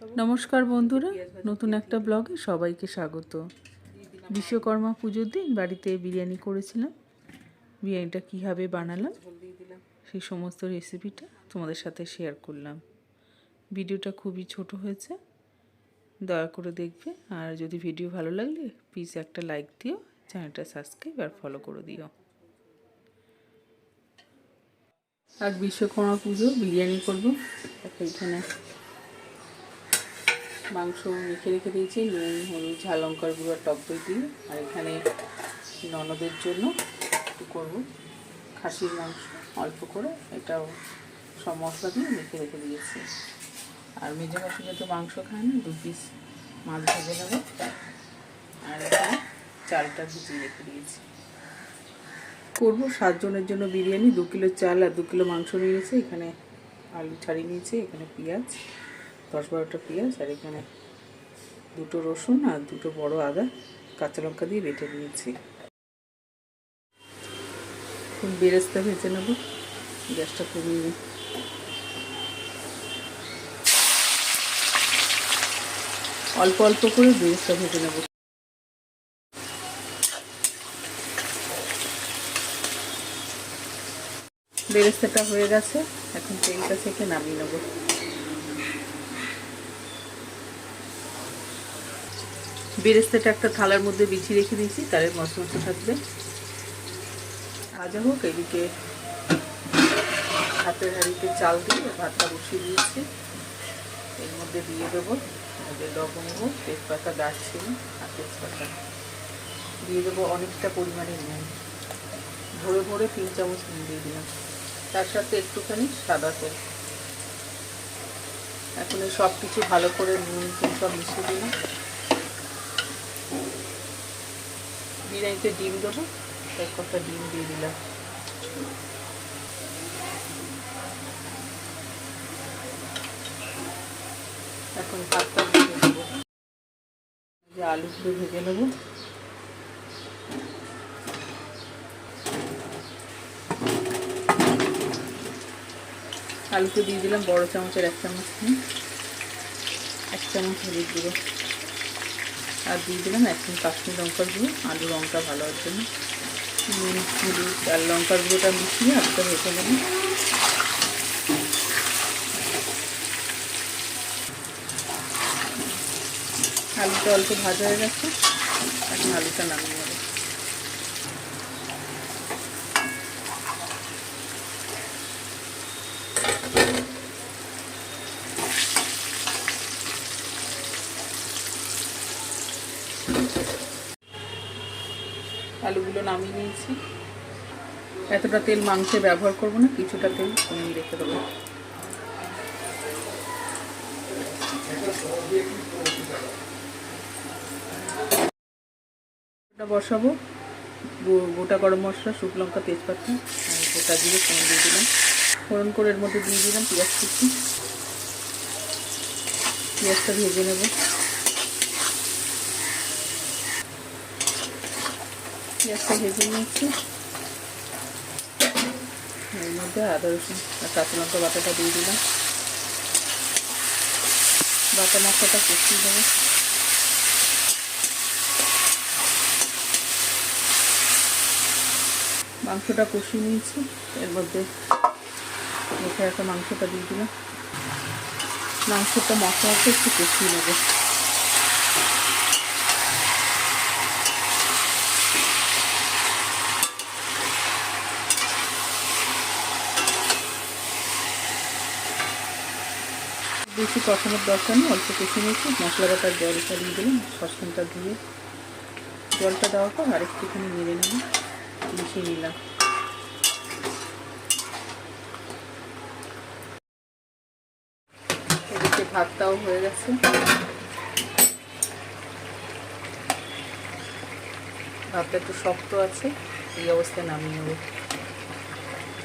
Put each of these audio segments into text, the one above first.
নমস্কার বন্ধুরা, নতুন একটা ব্লগে সবাইকে স্বাগত। বিশ্বকর্মা পুজোর দিন বাড়িতে বিরিয়ানি করেছিলাম। বিরিয়ানিটা কীভাবে বানালাম, সেই সমস্ত রেসিপিটা তোমাদের সাথে শেয়ার করলাম। ভিডিওটা খুবই ছোট হয়েছে, দয়া করে দেখবে। আর যদি ভিডিও ভালো লাগলে প্লিজ একটা লাইক দিও চ্যানেলটা সাবস্ক্রাইব আর ফলো করে দিও। আর বিশ্বকর্মা পুজো বিরিয়ানি করব। এখানে মাংস মেখে রেখে দিয়েছি, নুন, হলুদ, ঝাল, লঙ্কার গুঁড়ো টক দই দিয়ে। আর এখানে ননদের জন্য একটু করব খাসির মাংস, অল্প করে। এটাও সব মশলা দিয়ে মেখে রেখে দিয়েছি। আর মেজো মাসি যেহেতু মাংস খায় না, দু পিস মাছ ভেজে নেব। আর এখানে চালটা ভিজিয়ে রেখে দিয়েছি। করব সাতজনের জন্য বিরিয়ানি, দু কিলো চাল আর দু কিলো মাংস নিয়েছি এখানে আলু ছাড়িয়ে নিয়েছি, এখানে পেঁয়াজ। দশ বারোটা পেঁয়াজ আর এখানে দুটো রসুন আর দুটো বড় আদা, কাঁচা লঙ্কা দিয়ে বেটে নিয়েছি। খুব বেরেস্তা ভেজে নেব। গ্যাসটা কমিয়ে অল্প অল্প করে বেরেস্তা ভেজে নেব। বেরেস্তাটা হয়ে গেছে। এখন তেলটা থেকে নামিয়ে নেব। বেরেস্তাটা একটা থালার মধ্যে বিছিয়ে রেখে দিয়েছি, তার মশলা মশলা থাকবে। ভাজা হোক, এদিকে হাতের হাঁড়িতে চাল দিয়ে ভাতটা বসিয়ে দিয়েছি। এর মধ্যে দিয়ে দেবো লবঙ্গ, তেজপাতা, দারচিনি আর তেজপাতা। দিয়ে দেবো অনেকটা পরিমাণে নুন। ভরে ভরে তিন চামচ নুন দিয়ে দিলাম। তার সাথে একটুখানি সাদা তেল। এখন সব কিছু ভালো করে নুন সব মিশিয়ে দিলাম। বিরিয়ানিতে ডিম দেবো এক কটা ডিম দিয়ে দিলাম এখন ভাতটা ভেজে নেব আলুগুলো ভেজে নেব। আলুকে দিয়ে দিলাম বড় চামচের এক চামচ এক চামচ হলুদ গুঁড়ো। আর দিয়ে দিলাম এখন কাশ্মীর লঙ্কার গুঁড়ো, আলু লঙ্কা ভালো হওয়ার জন্য। নুন, হলুদ আর লঙ্কার গুঁড়োটা মিশিয়ে আলুটা ভেজে নেব। আলুটা অল্প ভাজা হয়ে গেছে, এখন আলুটা নামিয়ে নেব আলুগুলো নামিয়ে নিয়েছি। এতটা তেল মাংসে ব্যবহার করব না, কিছুটা তেল কমিয়ে রেখে দেবো। বসাবো। গোটা গরম মশলা, শুকনো লঙ্কা, তেজপাতা গোটা দিয়ে ফোড়ন দিয়ে দিলাম। ফোড়ন করে এর মধ্যে দিয়ে দিলাম পেঁয়াজ কুচি। পেঁয়াজটা ভেজে নেব। পেঁয়াজটা ভেজে নিয়েছি। এর মধ্যে আদা, রসুন আর কাঁচা লঙ্কা বাটাটা দিয়ে দিলাম। বাটা মশলাটা কষিয়ে দেবো মাংসটা কষিয়ে নিয়েছি। এর মধ্যে রেখে একটা মাংসটা দিয়ে দিলাম। মাংসটা মশলাটা একটু কষিয়ে নেব। বেশি কষানোর দরকার নেই, অল্প কষে নিয়েছি। মশলা বাটার জলটা দিয়ে দিলাম সসপ্যানটা ধুয়ে জলটা দেওয়ার পর আরেকটুখানি নেড়ে নিলাম মিশিয়ে নিলাম। ভাতটাও হয়ে গেছে। ভাতটা একটু শক্ত আছে, এই অবস্থায় নামিয়ে নেব।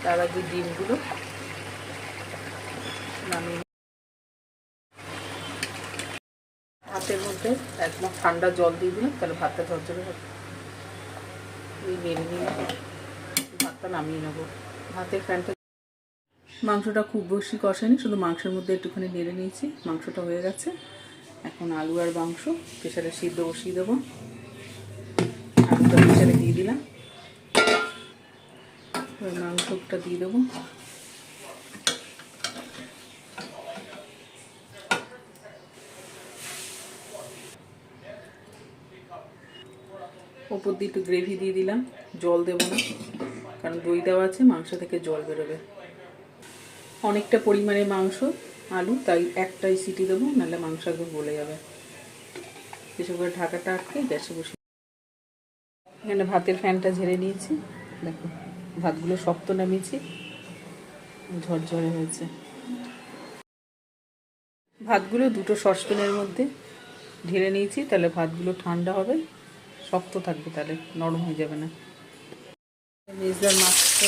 তার আগে ডিমগুলো নামিয়ে মধ্যে একদম ঠান্ডা জল দিয়ে দিলাম তাহলে ভাতটা ঝরঝরে হবে। এই নেড়ে নিয়ে ভাতটা নামিয়ে নেব। ভাতের ফ্যানটা মাংসটা খুব বেশি কষায়নি, শুধু মাংসের মধ্যে একটুখানি নেড়ে নিয়েছি, মাংসটা হয়ে গেছে। এখন আলু আর মাংস প্রেশারে সিদ্ধ বসিয়ে দেবো। আলুটা প্রেশারে দিয়ে দিলাম। মাংসটা দিয়ে দেবো। ওপর দিয়ে একটু গ্রেভি দিয়ে দিলাম। জল দেবো না, কারণ দই দেওয়া আছে, মাংস থেকে জল বেরোবে। অনেকটা পরিমাণে মাংস, আলু, তাই একটাই সিটি দেবো, নাহলে মাংস গলে যাবে। এসব করে ঢাকাটা আটকে গ্যাসে বসে এখানে ভাতের ফ্যানটা ঝেড়ে নিয়েছি। দেখো, ভাতগুলো শক্ত নামিয়েছি। ঝরঝরে হয়েছে। ভাতগুলো দুটো সসপ্যানের মধ্যে ঢেলে নিয়েছি, তাহলে ভাতগুলো ঠান্ডা হবে। শক্ত থাকবে তাহলে, নরম হয়ে যাবে না। মাছটা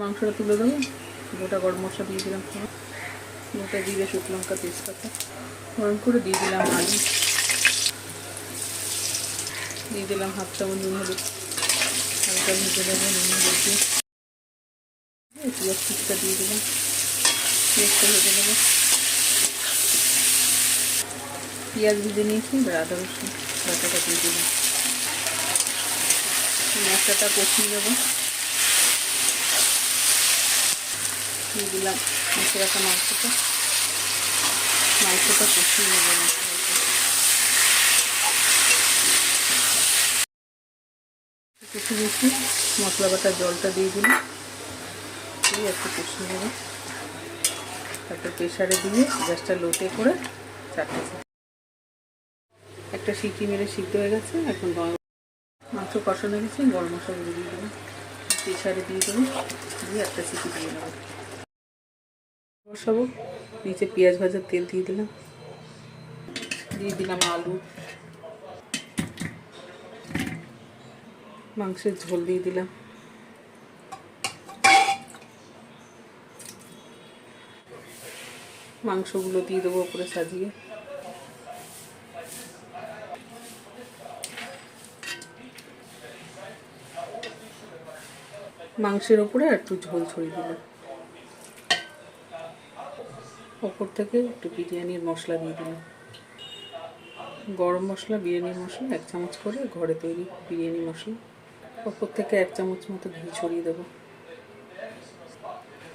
মাংসটা তুলে দেবো, গোটা গরম মশলা দিয়ে দিলাম। গোটা জিরে শুকনো লঙ্কা তেজপাতা গরম করে দিয়ে দিলাম আলু। দিয়ে দিলাম হাফ চামচ নুন হলুদ। হালকা ভেজে দেবো নুন হলুদ দিয়ে পেঁয়াজ দিয়ে দিলাম। পেঁয়াজটা ভেজে দেবো। পেঁয়াজ ভেজে নিয়েছি, এবার আদা রসুন বাটাটা দিয়ে দিলাম। মশলাটা কষিয়ে দেবো দিয়ে দিলাম মিশে রাখা মাংসটা মাংসটা কষিয়ে নেব। কষিয়ে দিচ্ছি মশলা বাটার জলটা দিয়ে দিলাম। দিয়ে একটু কষিয়ে নেব। তারপর প্রেশারে দিয়ে গ্যাসটা লোটে করে চারটে একটা সিটি মেরে সিদ্ধ হয়ে গেছে। এখন মাংস কষানো গেছে গরম মশলা দিয়ে দেবো প্রেশারে দিয়ে দেবো দিয়ে একটা সিটি দিয়ে নেব বসাবো। নিচে পেঁয়াজ ভাজার তেল দিয়ে দিলাম। দিয়ে দিলাম আলু। মাংসের ঝোল দিয়ে দিলাম। মাংসগুলো দিয়ে দেবো ওপরে সাজিয়ে। মাংসের ওপরে একটু ঝোল ছড়িয়ে দিলাম। ওপর থেকে একটু বিরিয়ানির মশলা দিয়ে দিলাম। গরম মশলা, বিরিয়ানির মশলা, এক চামচ করে ঘরে তৈরি বিরিয়ানি মশলা। ওপর থেকে এক চামচ মতো ঘি ছড়িয়ে দেবো।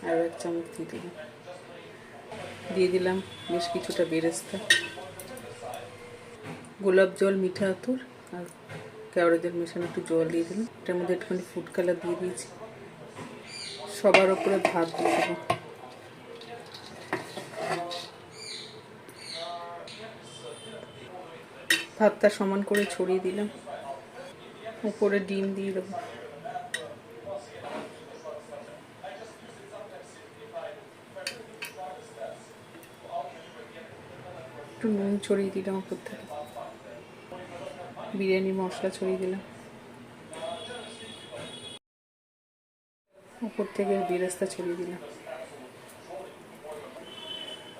আর এক চামচ দিয়ে দিলাম। দিয়ে দিলাম বেশ কিছুটা বেরেস্তা। গোলাপ জল, মিঠা আতর আর কেওড়া জল মেশানো একটু জল দিয়ে দিলাম। এটার মধ্যে একটুখানি ফুড কালার দিয়ে দিয়েছি। সবার ওপরে ভাত দিয়ে দেবো ভাতটা সমান করে ছড়িয়ে দিলাম। উপরে ডিম দিয়ে দেবো। একটু নুন ছড়িয়ে দিলাম উপর থেকে। বিরিয়ানি মশলা ছড়িয়ে দিলাম। উপর থেকে বেরেস্তা ছড়িয়ে দিলাম।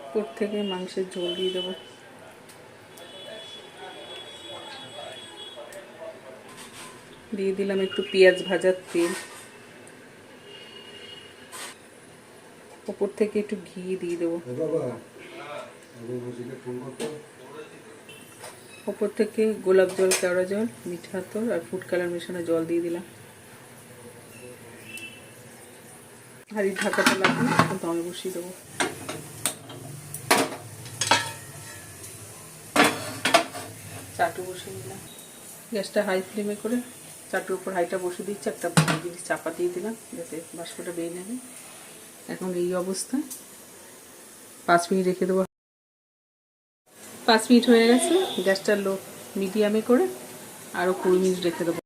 উপর থেকে মাংসের ঝোল দিয়ে দেবো। দিয়ে দিলাম একটু পেঁয়াজ ভাজার তেল। ওপর থেকে একটু ঘি দিয়ে দেবো। ওপর থেকে গোলাপ জল কেওড়া জল মিঠা আতর আর ফুড কালার মেশানো জল দিয়ে দিলাম। হাড়ি ঢাকাটা লাগবে দমে বসিয়ে দেবো। চাটু বসিয়ে দিলাম। গ্যাসটা হাই ফ্লেমে করে চাটুর উপর হাইটা বসে দিচ্ছি, একটা জিনিস চাপা দিয়ে দিলাম, যাতে বাষ্পটা বেরিয়ে নেবে এখন এই অবস্থা। পাঁচ মিনিট রেখে দেবো। পাঁচ মিনিট হয়ে গেছে, গ্যাসটা লো, মিডিয়ামে করে আরও কুড়ি মিনিট রেখে দেবো।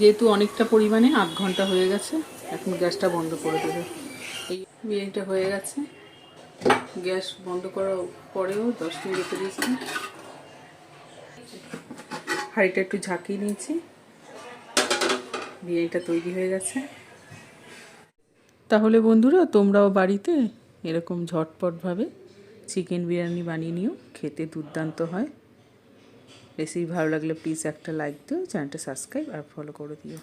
যেহেতু অনেকটা পরিমাণে, আধ ঘণ্টা হয়ে গেছে, এখন গ্যাসটা বন্ধ করে দেবে। এই বিরিয়ানিটা হয়ে গেছে। গ্যাস বন্ধ করার পরেও দশ মিনিট রেখে দিয়েছি। হাঁড়িটা একটু ঝাঁকিয়ে নিয়েছি। বিরিয়ানিটা তৈরি হয়ে গেছে। তাহলে বন্ধুরা, তোমরাও বাড়িতে এরকম ঝটপটভাবে চিকেন বিরিয়ানি বানিয়ে নিও, খেতে দুর্দান্ত হয়। রেসিপি ভালো লাগলে প্লিজ একটা লাইক দিও, চ্যানেলটা সাবস্ক্রাইব আর ফলো করে দিও।